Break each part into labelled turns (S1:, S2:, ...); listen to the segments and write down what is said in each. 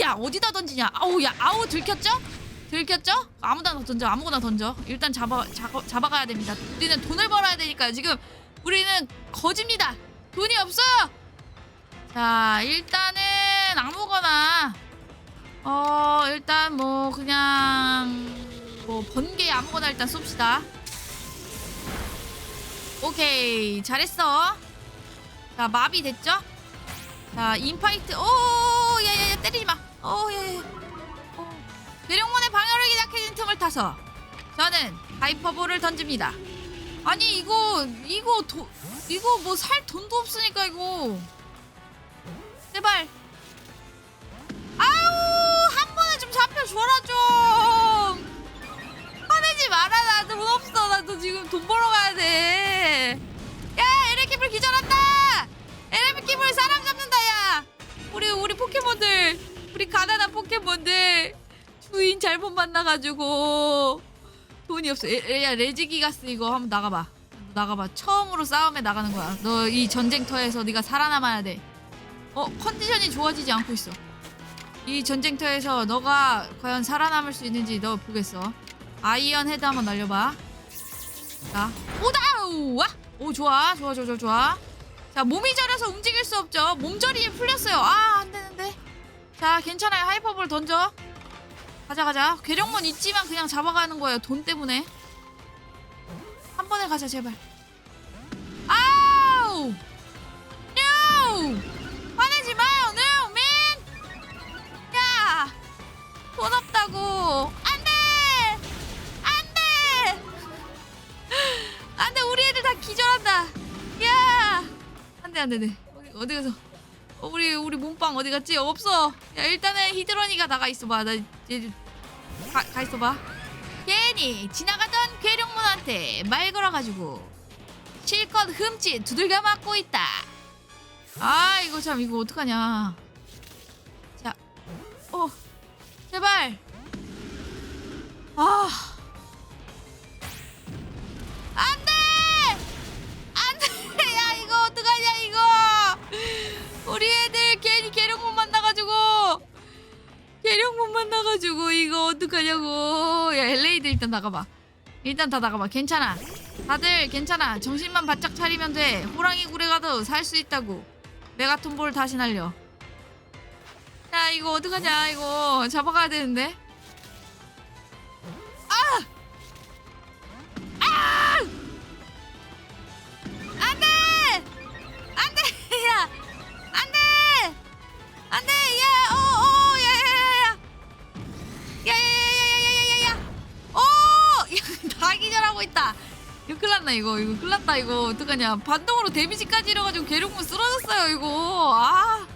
S1: 야 어디다 던지냐 아우 야 아우 들켰죠? 들켰죠? 아무나 던져 아무거나 던져 일단 잡아 잡아 잡아가야 됩니다 우리는 돈을 벌어야 되니까요 지금 우리는 거지입니다 돈이 없어요 자 일단은 아무거나 어 일단 뭐 그냥 뭐 번개 아무거나 일단 쏩시다 오케이 잘했어 자 마비 됐죠? 자 인파이트 오 야야야 때리지 마. 오 야야. 괴력문의 방어력이 약해진 틈을 타서 저는 하이퍼볼을 던집니다. 아니 이거 이거 도 이거 뭐 살 돈도 없으니까 이거 제발 아우 한 번에 좀 잡혀줘라 좀 화내지 마라 나 돈 없어 나도 지금 돈 벌어 가야 돼. 야 에레키블 기절한다. 에레키블 사람 잡는다 야. 우리 우리 포켓몬들 우리 가난한 포켓몬들 주인 잘못 만나가지고 돈이 없어. 에, 에, 야 레지기가스 이거 한번 나가봐. 나가봐. 처음으로 싸움에 나가는 거야. 너 이 전쟁터에서 네가 살아남아야 돼. 어 컨디션이 좋아지지 않고 있어. 이 전쟁터에서 너가 과연 살아남을 수 있는지 너 보겠어. 아이언 헤드 한번 날려봐. 자, 오다! 와! 오, 좋아. 좋아, 좋아, 좋아. 자, 몸이 저려서 움직일 수 없죠. 몸저리에 풀렸어요. 아, 안 되는데. 자, 괜찮아요. 하이퍼볼 던져. 가자, 가자. 괴력문 있지만 그냥 잡아가는 거예요. 돈 때문에. 한 번에 가자, 제발. 아우! No! 화내지 마요, no, man! 야! 돈 없다고! 안 돼! 안 돼! 안돼 우리 애들 다 기절한다. 야 안돼 안돼 네 어디 가서 어, 몸빵 어디 갔지? 없어. 야 일단은 히드런이가 나가 있어봐. 나 이제 가, 가 있어봐. 괜히 지나가던 괴력문한테 말 걸어가지고 실컷 흠칫 두들겨 맞고 있다. 아 이거 참 이거 어떡하냐. 자, 어 제발. 아. 만나가지고 이거 어떡하냐고. 야 LA들 일단 나가봐. 일단 다 나가봐. 괜찮아. 다들 괜찮아. 정신만 바짝 차리면 돼. 호랑이 굴에 가도 살 수 있다고. 메가톤볼 다시 날려. 야 이거 어떡하냐 이거. 잡아가야 되는데 하고 있다. 이거 큰일 났나 이거. 이거 큰일 났다 이거. 어떡하냐. 반동으로 데미지까지 잃어가지고 괴력문 쓰러졌어요 이거. 아,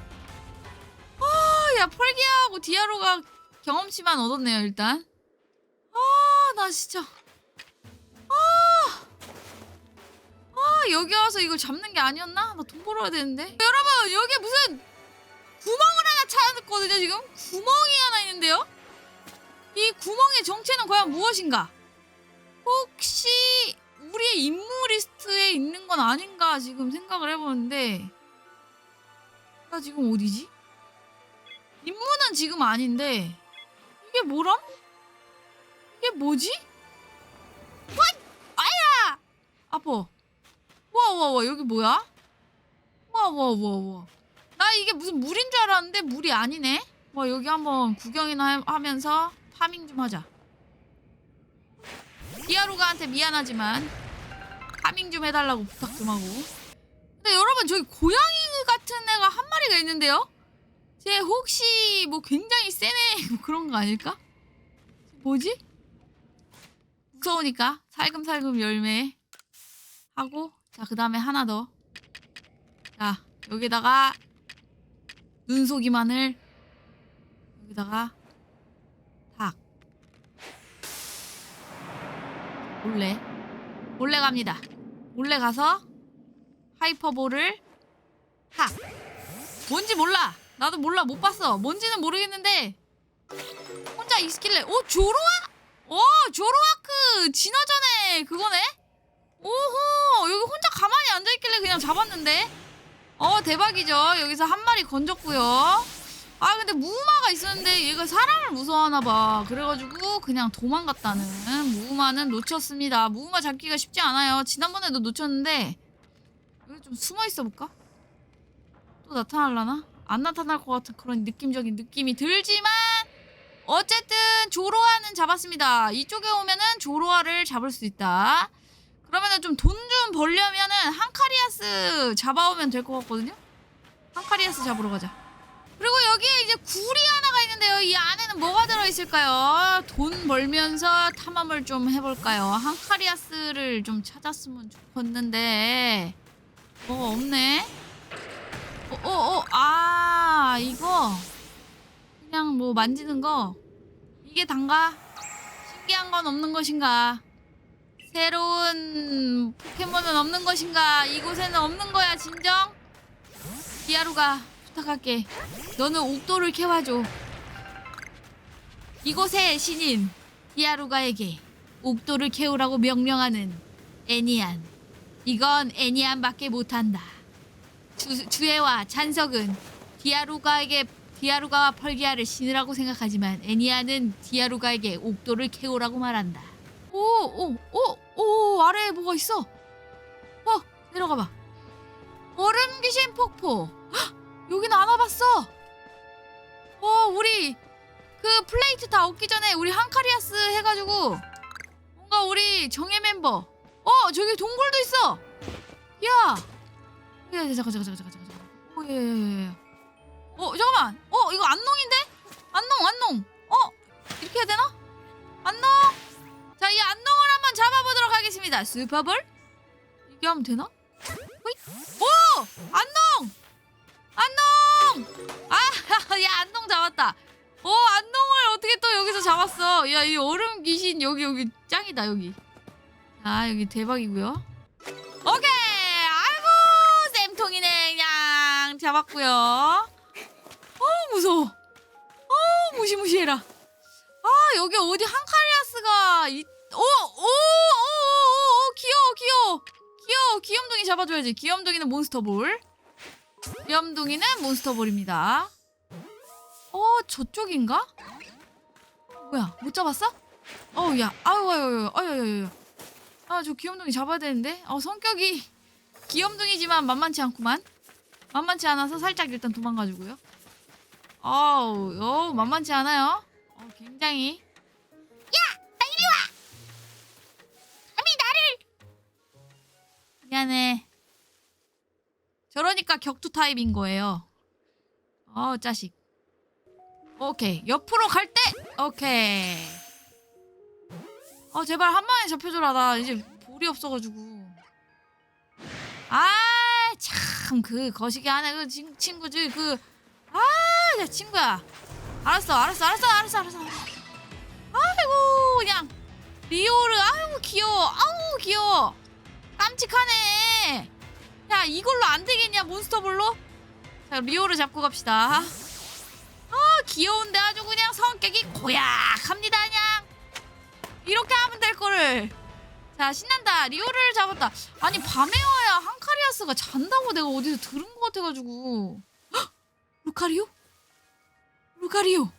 S1: 아, 야 펄기하고 디아로가 경험치만 얻었네요 일단. 아 나 진짜. 아 여기 와서 이걸 잡는 게 아니었나? 나 돈 벌어야 되는데. 여러분 여기 무슨 구멍을 하나 찾았거든요 지금? 구멍이 하나 있는데요? 이 구멍의 정체는 과연 무엇인가 혹시 우리의 임무 리스트에 있는 건 아닌가 지금 생각을 해보는데 나 지금 어디지? 임무는 지금 아닌데 이게 뭐람? 이게 뭐지? 와! 아야! 아파 와, 와, 와, 여기 뭐야? 와, 와, 와, 와. 나 이게 무슨 물인 줄 알았는데 물이 아니네? 와, 여기 한번 구경이나 하- 하면서 파밍 좀 하자. 디아루가한테 미안하지만 파밍 좀 해달라고 부탁 좀 하고. 근데 여러분, 저기 고양이 같은 애가 한 마리가 있는데요? 쟤 혹시 뭐 굉장히 센애뭐 그런 거 아닐까? 뭐지? 무서우니까 살금살금 열매 하고 자 그 다음에 하나 더. 자 여기다가 눈속이 마늘 여기다가 몰래. 몰래 갑니다. 몰래 가서 하이퍼볼을 탁 뭔지 몰라. 나도 몰라. 못 봤어. 뭔지는 모르겠는데. 혼자 있길래. 오 조로아? 오 조로아크. 진화 전에 그거네. 오호. 여기 혼자 가만히 앉아 있길래 그냥 잡았는데? 어 대박이죠. 여기서 한 마리 건졌고요 아 근데 무우마가 있었는데 얘가 사람을 무서워하나 봐. 그래가지고 그냥 도망갔다는 무우마는 놓쳤습니다. 무우마 잡기가 쉽지 않아요. 지난번에도 놓쳤는데 여기 좀 숨어 있어 볼까? 또 나타날라나? 안 나타날 것 같은 그런 느낌적인 느낌이 들지만 어쨌든 조로아는 잡았습니다. 이쪽에 오면은 조로아를 잡을 수 있다. 그러면은 좀 돈 좀 벌려면은 한카리아스 잡아오면 될 것 같거든요. 한카리아스 잡으러 가자. 그리고 여기에 이제 굴이 하나가 있는데요. 이 안에는 뭐가 들어있을까요? 돈 벌면서 탐험을 좀 해볼까요? 한카리아스를 좀 찾았으면 좋겠는데 뭐가 없네. 어, 어, 어, 아, 이거 그냥 뭐 만지는 거 이게 단가? 신기한 건 없는 것인가? 새로운 포켓몬은 없는 것인가? 이곳에는 없는 거야, 진정? 디아루가 부탁할게. 너는 옥도를 캐와줘. 이곳의 신인 디아루가에게 옥도를 캐오라고 명령하는 애니안. 이건 애니안밖에 못한다. 주, 주애와 잔석은 디아루가에게 디아루가와 펄기아를 신이라고 생각하지만 애니아는 디아루가에게 옥도를 캐오라고 말한다. 오, 오, 오, 오, 아래에 뭐가 있어? 어, 내려가봐. 얼음 귀신 폭포. 헉, 여기는 안 와봤어. 어, 우리 그 플레이트 다 얻기 전에 우리 한카리아스 해가지고 뭔가 우리 정예 멤버. 어, 저기 동굴도 있어. 야, 야, 야, 잠깐, 잠깐, 잠깐, 잠깐, 잠깐. 어, 야, 야, 야, 야. 어, 잠깐만. 어, 이거 안농인데? 안농, 안농. 어, 이렇게 해야 되나? 안농. 자, 이 안농을 한번 잡아보도록 하겠습니다. 슈퍼볼. 이게 하면 되나? 오, 안농. 안농! 아, 야, 안농 잡았다. 어, 안농을 어떻게 또 여기서 잡았어? 야, 이 얼음 귀신 여기 여기 짱이다 여기. 아, 여기 대박이고요. 오케이, 아이고 쌤통이네 그냥 잡았고요. 어, 무서워. 어, 무시무시해라. 아, 여기 어디 한카리아스가 이, 오, 오, 오, 오, 오, 귀여워, 귀여워, 귀여워. 귀염둥이 잡아줘야지. 귀염둥이는 몬스터볼. 귀염둥이는 몬스터볼입니다. 어, 저쪽인가? 뭐야, 못 잡았어? 어우, 야, 아유, 아유, 아유, 아유, 아유. 아, 저 귀염둥이 잡아야 되는데. 어, 성격이 귀염둥이지만 만만치 않구만. 만만치 않아서 살짝 일단 도망가주고요. 어우, 어, 만만치 않아요. 어, 굉장히. 야, 나 이리 와. 감히 나를. 미안해. 저러니까 격투 타입인 거예요. 어, 자식. 오케이. 옆으로 갈 때. 오케이. 어, 제발 한 방에 잡혀줘라. 나 이제 볼이 없어가지고. 아, 참, 그, 거시기 안에 그 친, 친구지. 그, 아, 내 친구야. 알았어, 알았어, 알았어, 알았어, 알았어. 아이고, 그냥. 리오르, 아이고, 귀여워. 아우, 귀여워. 깜찍하네. 야, 이걸로 안 되겠냐, 몬스터볼로? 자, 리오를 잡고 갑시다. 아, 귀여운데 아주 그냥 성격이 고약합니다, 그냥. 이렇게 하면 될 거를. 자, 신난다. 리오를 잡았다. 아니, 밤에 와야 한카리아스가 잔다고 내가 어디서 들은 것 같아가지고. 헉! 루카리오? 루카리오.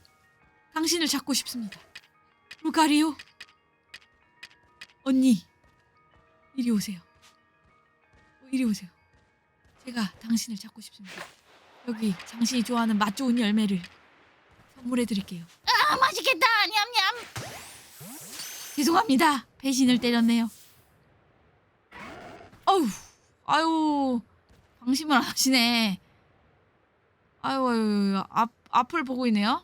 S1: 당신을 잡고 싶습니다. 루카리오. 언니, 이리 오세요. 어, 이리 오세요. 제가 당신을 잡고 싶습니다. 여기 당신이 좋아하는 맛 좋은 열매를 선물해 드릴게요. 아 맛있겠다. 냠냠. 죄송합니다. 배신을 때렸네요. 어우, 아유, 방심을 안 하시네. 아유, 아유, 앞 앞을 보고 있네요.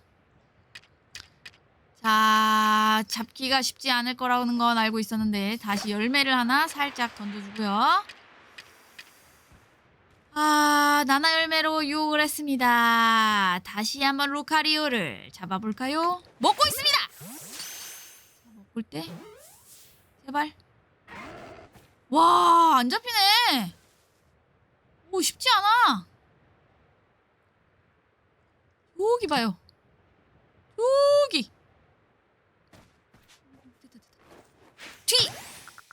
S1: 자, 잡기가 쉽지 않을 거라는 건 알고 있었는데 다시 열매를 하나 살짝 던져주고요. 아, 나나 열매로 유혹을 했습니다. 다시 한번 루카리오를 잡아볼까요? 먹고 있습니다! 자, 먹을 때, 제발. 와, 안 잡히네! 오, 쉽지 않아! 저기 봐요. 됐다. 뒤!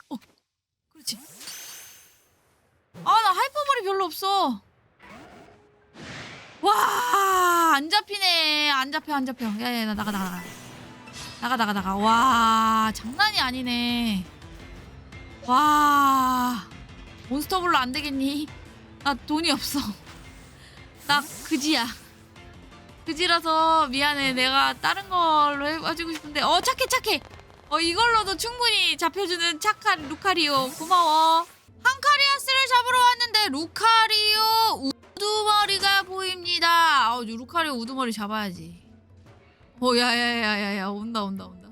S1: 어, 그렇지. 아, 나 별로 없어. 와, 와, 안 잡히네. 안 잡혀, 안 잡혀. 야, 야, 나 나가, 나가. 나가, 나가, 나가. 와, 장난이 아니네. 와, 몬스터볼로 안 되겠니? 나 돈이 없어. 나 그지야. 그지라서 미안해. 내가 다른 걸로 해가지고 싶은데. 어, 착해, 착해. 어, 이걸로도 충분히 잡혀주는 착한 루카리오. 고마워. 한카리아스를 잡으러 왔는데 루카리오 우두머리가 보입니다. 어, 루카리오 우두머리 잡아야지. 어, 야야야야야 온다 온다 온다.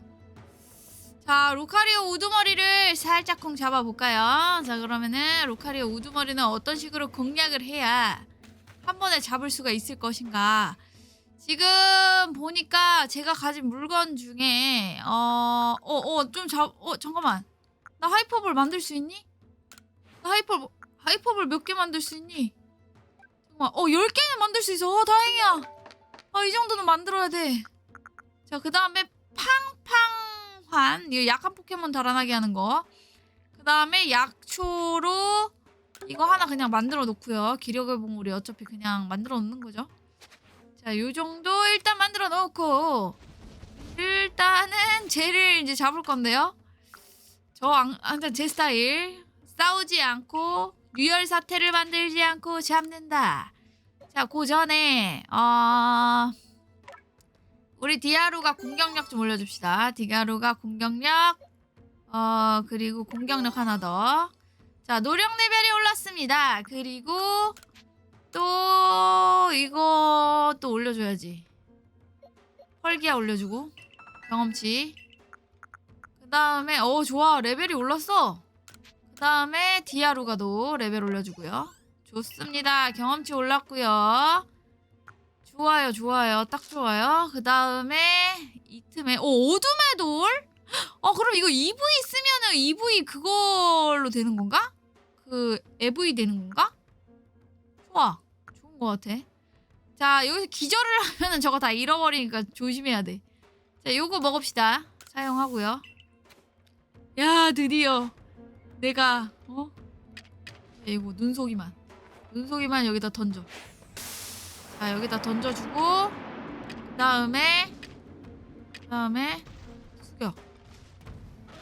S1: 자, 루카리오 우두머리를 살짝쿵 잡아볼까요? 자, 그러면은 루카리오 우두머리는 어떤 식으로 공략을 해야 한 번에 잡을 수가 있을 것인가? 지금 보니까 제가 가진 물건 중에 어, 어, 어, 좀 잡, 어, 잠깐만. 나 하이퍼볼 만들 수 있니? 나 하이퍼볼, 하이퍼볼 몇 개 만들 수 있니? 잠깐만, 어, 10개는 만들 수 있어. 어, 다행이야. 아, 이 정도는 만들어야 돼. 자, 그 다음에 팡팡환. 이거 약한 포켓몬 달아나게 하는 거. 그 다음에 약초로 이거 하나 그냥 만들어 놓고요. 기력의 봉우리 어차피 그냥 만들어 놓는 거죠. 자, 요 정도 일단 만들어 놓고 일단은 쟤를 이제 잡을 건데요. 저 안- 항상 제 스타일 싸우지 않고 유혈 사태를 만들지 않고 잡는다. 자, 그 전에 어 우리 디아루가 공격력 좀 올려줍시다. 디아루가 공격력 어 그리고 공격력 하나 더. 자, 노력 레벨이 올랐습니다. 그리고 또 이거 또 올려줘야지. 펄기야 올려주고 경험치. 그 다음에 어 좋아 레벨이 올랐어. 그 다음에 디아루가도 레벨 올려주고요. 좋습니다. 경험치 올랐고요. 좋아요, 좋아요, 딱 좋아요. 그 다음에 이 틈에 오 어둠의 돌. 어 그럼 이거 EV 쓰면은 EV 그걸로 되는 건가? 그 EV 되는 건가? 좋아, 좋은 것 같아. 자 여기서 기절을 하면은 저거 다 잃어버리니까 조심해야 돼. 자 요거 먹읍시다. 사용하고요. 야 드디어 내가 어? 이거 눈속이만. 눈속이만 여기다 던져. 자 여기다 던져주고 그 다음에 그 다음에 숙여.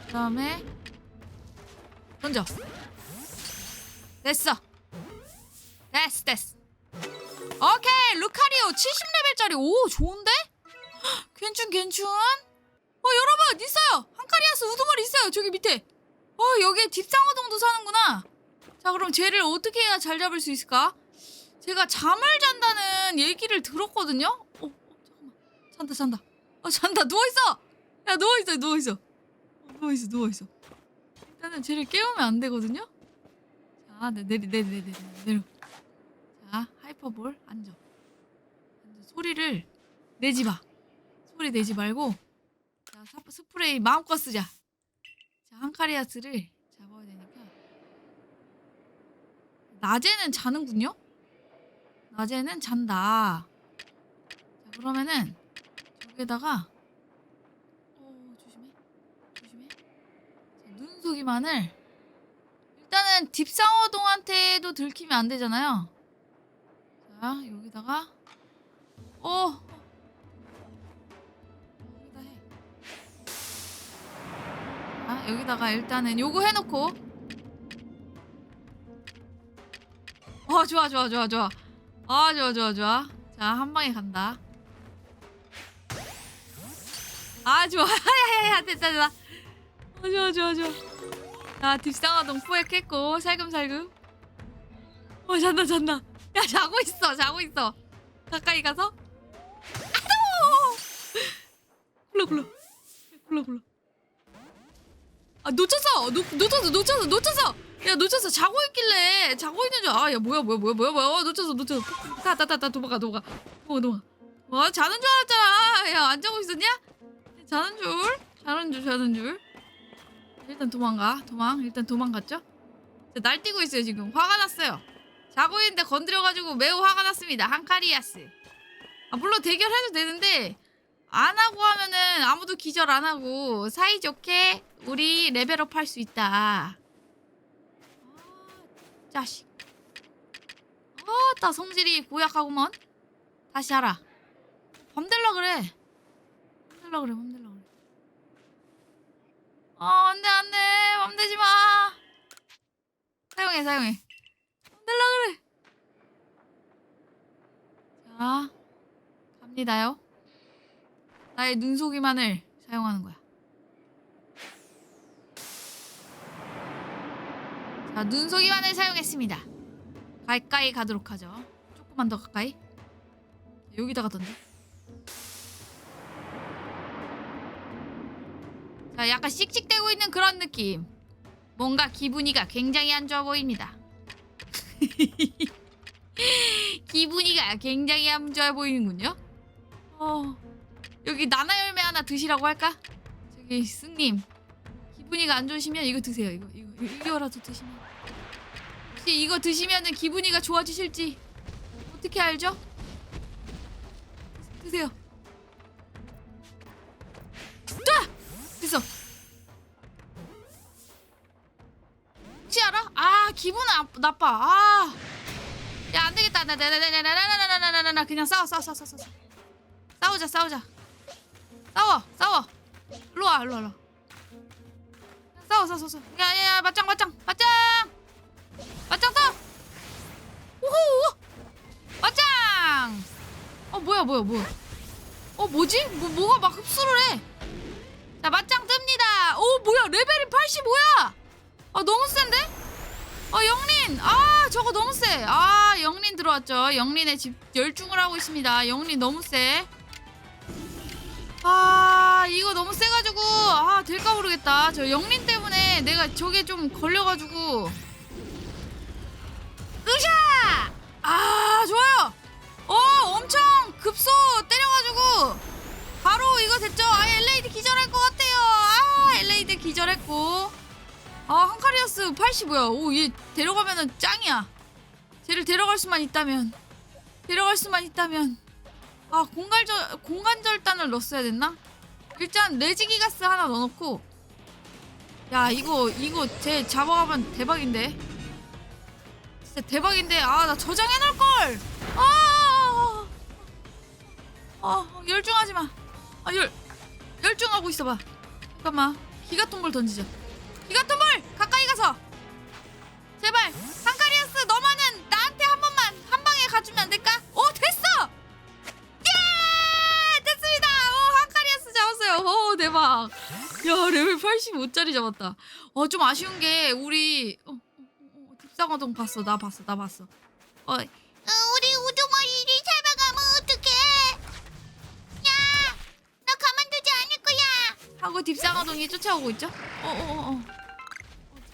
S1: 그 다음에 던져. 됐어. 됐어 됐어. 오케이 루카리오 70레벨짜리. 오 좋은데? 헉, 괜춘 괜춘. 어 여러분 있어요. 한카리아스 우두머리 있어요 저기 밑에 어 여기에 딥상어동도 사는구나. 자 그럼 쟤를 어떻게 해야 잘 잡을 수 있을까? 제가 잠을 잔다는 얘기를 들었거든요? 어, 어 잠깐만. 잔다 잔다. 어 잔다. 누워 있어! 야 누워 있어 누워 있어. 어, 누워 있어 누워 있어. 일단은 쟤를 깨우면 안 되거든요? 자 네, 내리 내리 내리 내리 내려. 자 하이퍼볼 앉아. 앉아. 소리를 내지 마. 소리 내지 말고 자 사- 스프레이 마음껏 쓰자 자, 한카리아스를 잡아야 되니까 낮에는 자는군요. 낮에는 잔다. 자, 그러면은 저기에다가 어, 조심해. 조심해. 자, 눈속이만을 일단은 딥상어동한테도 들키면 안 되잖아요. 자, 여기다가 어 아, 여기다가 일단은 요거 해놓고. 어 좋아 좋아 좋아 좋아. 아 좋아 좋아 좋아. 자 한 방에 간다. 아 좋아. 야야야 됐다 됐다. 어 좋아 좋아 좋아. 자 뒷상화동 포획했고 살금살금. 어 잔다 잔다. 야 자고 있어 자고 있어. 가까이 가서. 아도 굴러 굴러. 굴러 굴러 아 놓쳤어! 놓, 놓쳤어 놓쳤어 놓쳤어! 야 놓쳤어. 자고 있길래 자고 있는 줄 아 야 뭐야 뭐야 뭐야 뭐야 뭐야. 어, 놓쳤어 놓쳤어. 가다다다 도망가 도망가. 도망가 도망가. 와 자는 줄 알았잖아. 야 안 자고 있었냐? 자는 줄. 자는 줄 자는 줄. 일단 도망가 도망. 일단 도망갔죠? 자, 날뛰고 있어요 지금. 화가 났어요. 자고 있는데 건드려가지고 매우 화가 났습니다. 한카리아스. 아 물론 대결해도 되는데 안 하고 하면은 아무도 기절 안 하고 사이좋게 우리 레벨업 할 수 있다. 아, 자식. 아따 성질이 고약하구먼. 다시 하라. 맘대로 그래. 맘대로 그래, 맘대로 그래. 어, 안 돼, 안 돼. 맘대지 마. 사용해, 사용해. 맘대로 그래. 자, 갑니다요. 나의 눈속이만을 사용하는 거야. 자, 눈속이만을 사용했습니다. 가까이 가도록 하죠. 조금만 더 가까이. 여기다가 던져. 자, 약간 씩씩대고 있는 그런 느낌. 뭔가 기분이가 굉장히 안 좋아 보입니다. 기분이가 굉장히 안 좋아 보이는군요. 어, 여기 나나 열매 하나 드시라고 할까? 저기 승님 기분이가 안 좋으시면 이거 드세요. 이거 이거 이거라도 드시면 혹시 이거 드시면은 기분이가 좋아지실지 어떻게 알죠? 드세요. 아! 됐어. 혹시 알아? 아 기분 아, 나빠. 아. 야 안 되겠다. 나나나나나나나나나나 그냥 싸워 싸워 싸워 싸워. 싸우자 싸우자. 싸워 싸워. 일로 와 일로 와. 일로 와. 싸워 싸워 싸워. 야야야 맞짱 맞짱 맞짱. 맞짱 싸. 우후. 맞짱. 어 뭐야 뭐야 뭐야. 어 뭐지? 뭐 뭐가 막 흡수를 해. 자 맞짱 뜹니다. 오 뭐야 레벨이 85야. 아 너무 센데? 아 영린 아 저거 너무 세. 아 영린 들어왔죠. 영린의 집 열중을 하고 있습니다. 영린 너무 세. 아 이거 너무 세가지고 아 될까 모르겠다. 저 영린 때문에 내가 저게 좀 걸려가지고 으샤 아 좋아요. 어 엄청 급소 때려가지고 바로 이거 됐죠. 아 엘레이드 기절할 것 같아요. 아 엘레이드 기절했고 아 한카리아스 85야. 오얘 데려가면은 짱이야. 쟤를 데려갈 수만 있다면 데려갈 수만 있다면 아 공간절 공간절단을 넣었어야 됐나? 일단 레지기가스 하나 넣어놓고 야 이거 이거 쟤 잡아가면 대박인데 진짜 대박인데 아 나 저장해 놓을 걸. 아, 아 열중하지 마. 아 열 열중하고 있어봐. 잠깐만 기가통볼 던지자. 기가통볼 가까이 가서 제발 야 레벨 85짜리 잡았다. 어 좀 아쉬운 게 우리 어, 어, 어, 어, 딥상어동 봤어. 나 봤어. 나 봤어. 어
S2: 우리 우두머리를 잡아가면 어떡해? 야, 너 가만두지 않을 거야.
S1: 하고 딥상어동이 쫓아오고 있죠? 어어 어 어, 어.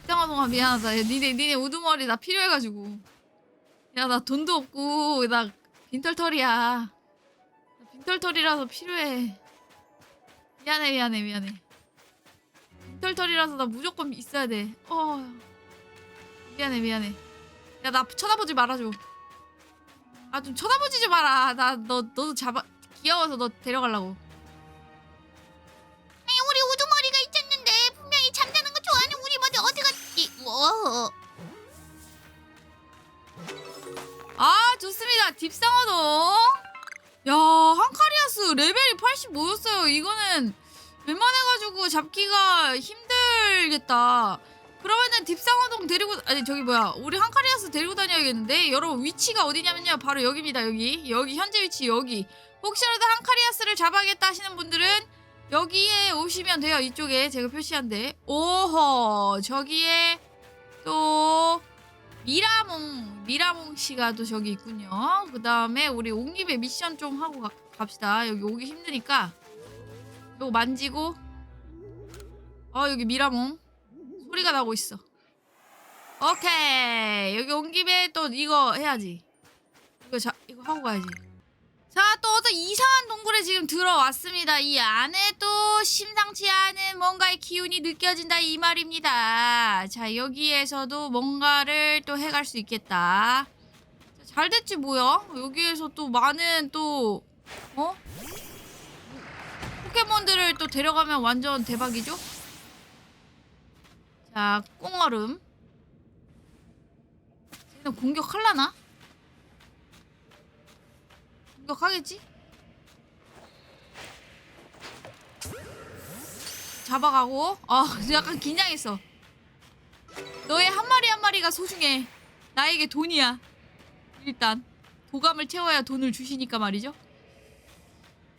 S1: 딥상어동아 미안하다. 야, 니네 니네 우두머리 나 필요해가지고. 야 나 돈도 없고 나 빈털털이야. 나 빈털털이라서 필요해. 미안해 미안해 미안해. 빈털털이라서 나 무조건 있어야 돼. 어 미안해 미안해. 야 나 쳐다보지 말아줘. 아 좀 쳐다보지 좀 마라. 나 너 너도 잡아 귀여워서 너 데려가려고.
S2: 아니, 우리 우두머리가 있었는데 분명히 잠자는 거 좋아하는 우리 모두 어디 갔지? 뭐?
S1: 아 좋습니다 딥상어동 야 한카 리아스 레벨이 85였어요. 이거는 웬만해가지고 잡기가 힘들겠다. 그러면은 딥상어동 데리고 아니 저기 뭐야. 우리 한카리아스 데리고 다녀야겠는데? 여러분 위치가 어디냐면요. 바로 여기입니다 여기. 여기 현재 위치 여기. 혹시라도 한카리아스를 잡아야겠다 하시는 분들은 여기에 오시면 돼요 이쪽에 제가 표시한데. 오호 저기에 또 미라몽 미라몽 씨가 또 저기 있군요. 그 다음에 우리 온 김에 미션 좀 하고 가- 갑시다. 여기 오기 힘드니까 요거 만지고 어 여기 미라몽 소리가 나고 있어. 오케이 여기 온 김에 또 이거 해야지. 이거 자 이거 하고 가야지. 자, 또 어떤 이상한 동굴에 지금 들어왔습니다. 이 안에 또 심상치 않은 뭔가의 기운이 느껴진다 이 말입니다. 자, 여기에서도 뭔가를 또 해갈 수 있겠다. 자, 잘 됐지 뭐야? 여기에서 또 많은 또 어? 포켓몬들을 또 데려가면 완전 대박이죠? 자, 꽁얼음. 쟤는 공격할라나? 공격하겠지? 잡아가고 아 약간 긴장했어 너의 한 마리 한 마리가 소중해 나에게 돈이야 일단 도감을 채워야 돈을 주시니까 말이죠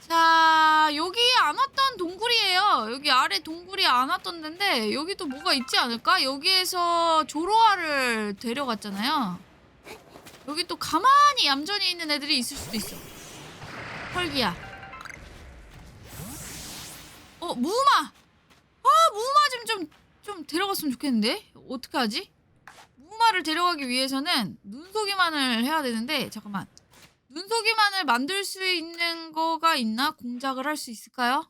S1: 자 여기 안 왔던 동굴이에요. 여기 아래 동굴이 안 왔던 데인데 여기 또 뭐가 있지 않을까? 여기에서 조로아를 데려갔잖아요. 여기 또 가만히 얌전히 있는 애들이 있을 수도 있어. 펄기야. 어 무마! 아 무마 좀 좀 좀 데려갔으면 좋겠는데? 어떻게 하지? 무마를 데려가기 위해서는 눈속이만을 해야 되는데 잠깐만 눈속이만을 만들 수 있는 거가 있나? 공작을 할 수 있을까요?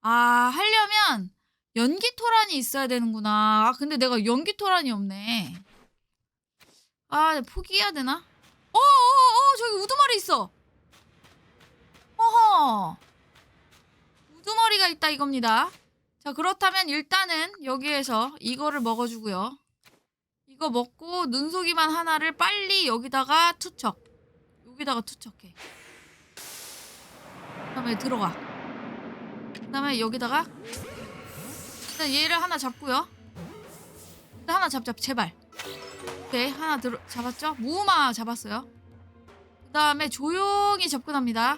S1: 아 하려면 연기 토란이 있어야 되는구나. 아 근데 내가 연기 토란이 없네. 아 포기해야 되나? 어 어 어 저기 우두머리 있어. 어허. 우두머리가 있다 이겁니다. 자 그렇다면 일단은 여기에서 이거를 먹어주고요. 이거 먹고 눈속이만 하나를 빨리 여기다가 투척 여기다가 투척해. 그 다음에 들어가. 그 다음에 여기다가 일단 얘를 하나 잡고요. 하나 잡자 제발. 오케이 하나 들어 잡았죠? 무마 잡았어요. 그 다음에 조용히 접근합니다.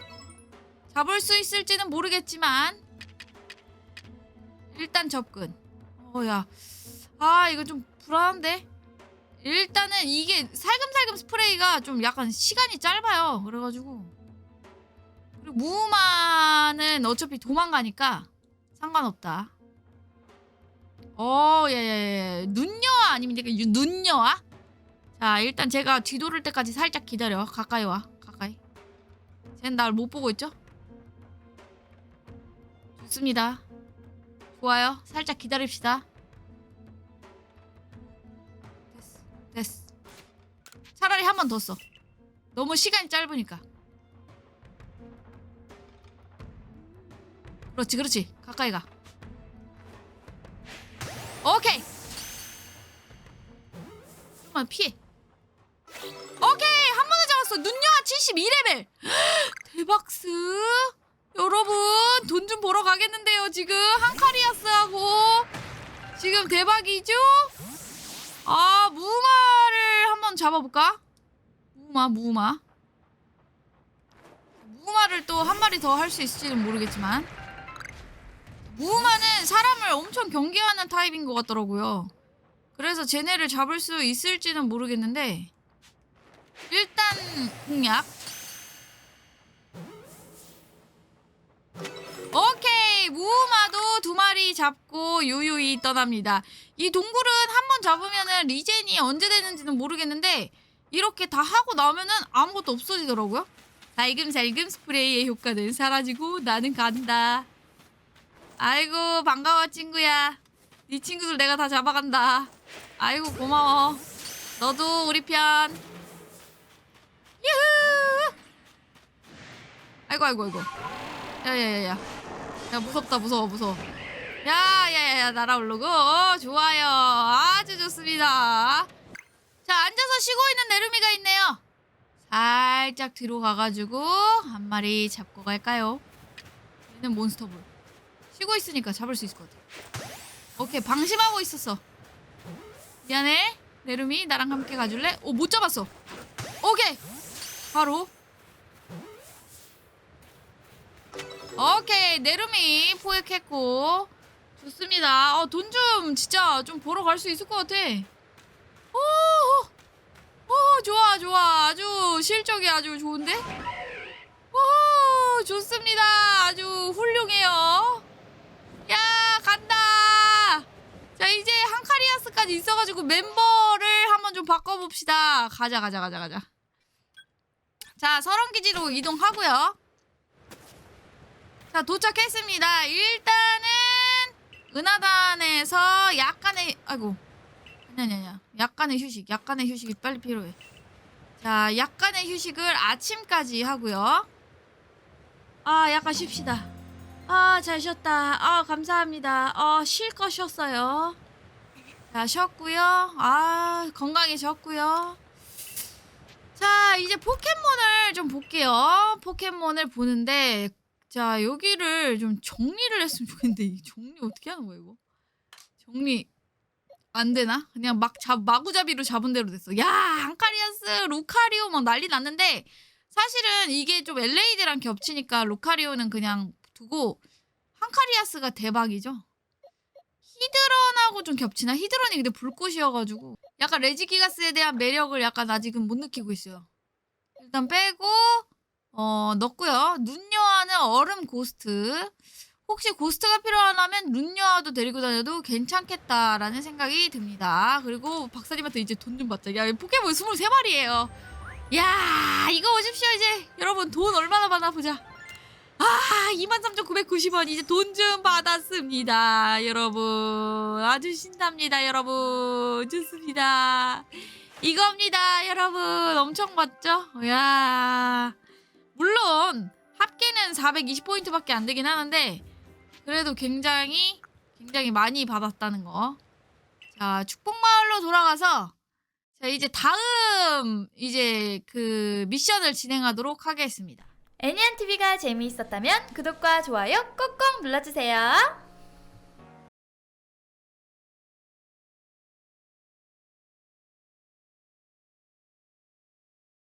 S1: 잡을 수 있을지는 모르겠지만 일단 접근. 어야. 아 이거 좀 불안한데 일단은 이게 살금살금 스프레이가 좀 약간 시간이 짧아요 그래가지고 그리고 무마는 어차피 도망가니까 상관없다 어, 예, 예, 예. 아니면 이게 유- 눈여아? 자, 일단 제가 뒤돌을 때까지 살짝 기다려. 가까이 와. 가까이. 쟤는 날못 보고 있죠? 좋습니다. 좋아요. 살짝 기다립시다. 됐어. 차라리 한 번 더 써. 너무 시간이 짧으니까. 그렇지, 그렇지. 가까이 가. 오케이. 좀만 피해. 오케이 한 번에 잡았어. 눈여아 72레벨. 대박스. 여러분 돈 좀 벌어 가겠는데요 지금 한카리아스하고 지금 대박이죠? 아 무마를 한번 잡아볼까? 무마 무마. 무마를 또 한 마리 더 할 수 있을지는 모르겠지만. 무마는 사람을 엄청 경계하는 타입인 것 같더라고요. 그래서 쟤네를 잡을 수 있을지는 모르겠는데 일단 공략. 오케이. 무마도 두 마리 잡고 유유히 떠납니다. 이 동굴은 한 번 잡으면은 리젠이 언제 되는지는 모르겠는데 이렇게 다 하고 나면은 아무것도 없어지더라고요. 살금살금 스프레이의 효과는 사라지고 나는 간다. 아이고 반가워 친구야. 네 친구들 내가 다 잡아간다. 아이고 고마워. 너도 우리 편. 유후 아이고 아이고 아이고. 야야야야 야 무섭다 무서워 무서워 야야야야 날아오르고 어, 좋아요 아주 좋습니다 자 앉아서 쉬고 있는 내루미가 있네요 살짝 뒤로 가가지고 한 마리 잡고 갈까요 얘는 몬스터볼 쉬고 있으니까 잡을 수 있을 것 같아. 오케이 방심하고 있었어. 미안해. 내rum이 나랑 함께 가줄래? 오 못 잡았어. 오케이 바로. 오케이 내rum이 포획했고 좋습니다. 어, 돈 좀 진짜 좀 벌어 갈수 있을 것 같아. 오, 오 좋아 좋아 아주 실적이 아주 좋은데. 오 좋습니다. 아주 훌륭해요. 야 간다 자 이제 한카리아스까지 있어가지고 멤버를 한번 좀 바꿔봅시다 가자 가자 가자 가자 자 설원기지로 이동하고요 자 도착했습니다 일단은 은하단에서 약간의 아이고 아니 아니 약간의 휴식 약간의 휴식이 빨리 필요해 자 약간의 휴식을 아침까지 하고요 아 약간 쉽시다 아, 잘 쉬었다. 아, 감사합니다. 어, 실컷 쉬었어요. 자, 쉬었고요. 아, 건강해졌고요. 자, 이제 포켓몬을 좀 볼게요. 포켓몬을 보는데, 자, 여기를 좀 정리를 했으면 좋겠는데, 이 정리 어떻게 하는 거야, 이거? 정리, 안 되나? 그냥 막 잡, 마구잡이로 잡은 대로 됐어. 야, 한카리아스, 루카리오 막 난리 났는데, 사실은 이게 좀 엘레이드랑 겹치니까 루카리오는 그냥 두고, 한카리아스가 대박이죠? 히드런하고 좀 겹치나? 히드런이 근데 불꽃이어가지고 약간 레지기가스에 대한 매력을 약간 아직은 못 느끼고 있어요. 일단 빼고 어 넣고요. 눈여와는 얼음 고스트. 혹시 고스트가 필요하다면 눈여와도 데리고 다녀도 괜찮겠다라는 생각이 듭니다. 그리고 박사님한테 이제 돈 좀 받자. 야, 포켓몬 23마리예요. 야, 이거 보십시오 이제. 여러분 돈 얼마나 받나 보자. 아, 23,990원 이제 돈 좀 받았습니다. 여러분. 아주 신납니다, 여러분. 좋습니다. 이겁니다, 여러분. 엄청 받죠? 야. 물론 합계는 420포인트밖에 안 되긴 하는데 그래도 굉장히 굉장히 많이 받았다는 거. 자, 축복마을로 돌아가서 자, 이제 다음 이제 그 미션을 진행하도록 하겠습니다.
S3: 애니안TV가 재미있었다면 구독과 좋아요 꼭꼭 눌러주세요.